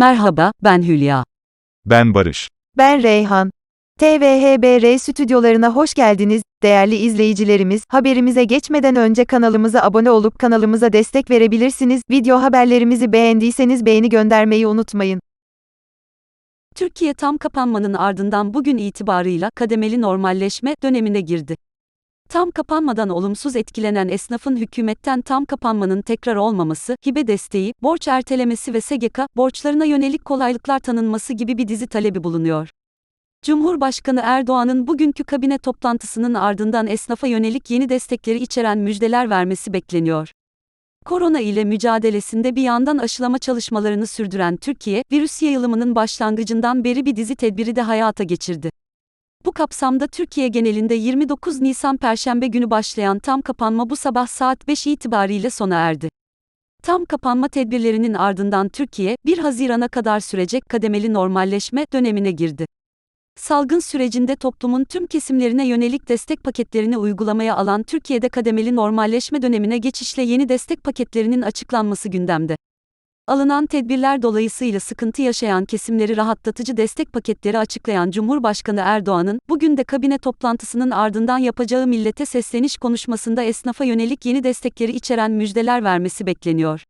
Merhaba, ben Hülya. Ben Barış. Ben Reyhan. TVHBR stüdyolarına hoş geldiniz. Değerli izleyicilerimiz, haberimize geçmeden önce kanalımıza abone olup kanalımıza destek verebilirsiniz. Video haberlerimizi beğendiyseniz beğeni göndermeyi unutmayın. Türkiye tam kapanmanın ardından bugün itibarıyla kademeli normalleşme dönemine girdi. Tam kapanmadan olumsuz etkilenen esnafın hükümetten tam kapanmanın tekrar olmaması, hibe desteği, borç ertelemesi ve SGK, borçlarına yönelik kolaylıklar tanınması gibi bir dizi talebi bulunuyor. Cumhurbaşkanı Erdoğan'ın bugünkü kabine toplantısının ardından esnafa yönelik yeni destekleri içeren müjdeler vermesi bekleniyor. Korona ile mücadelesinde bir yandan aşılama çalışmalarını sürdüren Türkiye, virüs yayılımının başlangıcından beri bir dizi tedbiri de hayata geçirdi. Bu kapsamda Türkiye genelinde 29 Nisan Perşembe günü başlayan tam kapanma bu sabah saat 5 itibariyle sona erdi. Tam kapanma tedbirlerinin ardından Türkiye, 1 Haziran'a kadar sürecek kademeli normalleşme dönemine girdi. Salgın sürecinde toplumun tüm kesimlerine yönelik destek paketlerini uygulamaya alan Türkiye'de kademeli normalleşme dönemine geçişle yeni destek paketlerinin açıklanması gündemde. Alınan tedbirler dolayısıyla sıkıntı yaşayan kesimleri rahatlatıcı destek paketleri açıklayan Cumhurbaşkanı Erdoğan'ın, bugün de kabine toplantısının ardından yapacağı millete sesleniş konuşmasında esnafa yönelik yeni destekleri içeren müjdeler vermesi bekleniyor.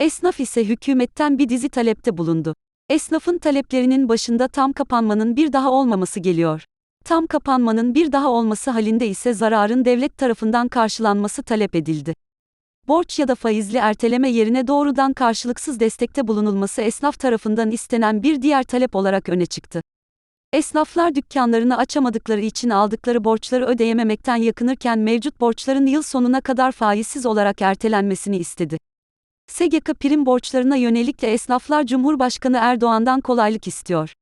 Esnaf ise hükümetten bir dizi talepte bulundu. Esnafın taleplerinin başında tam kapanmanın bir daha olmaması geliyor. Tam kapanmanın bir daha olması halinde ise zararın devlet tarafından karşılanması talep edildi. Borç ya da faizli erteleme yerine doğrudan karşılıksız destekte bulunulması esnaf tarafından istenen bir diğer talep olarak öne çıktı. Esnaflar dükkanlarını açamadıkları için aldıkları borçları ödeyememekten yakınırken mevcut borçların yıl sonuna kadar faizsiz olarak ertelenmesini istedi. SGK prim borçlarına yönelik de esnaflar Cumhurbaşkanı Erdoğan'dan kolaylık istiyor.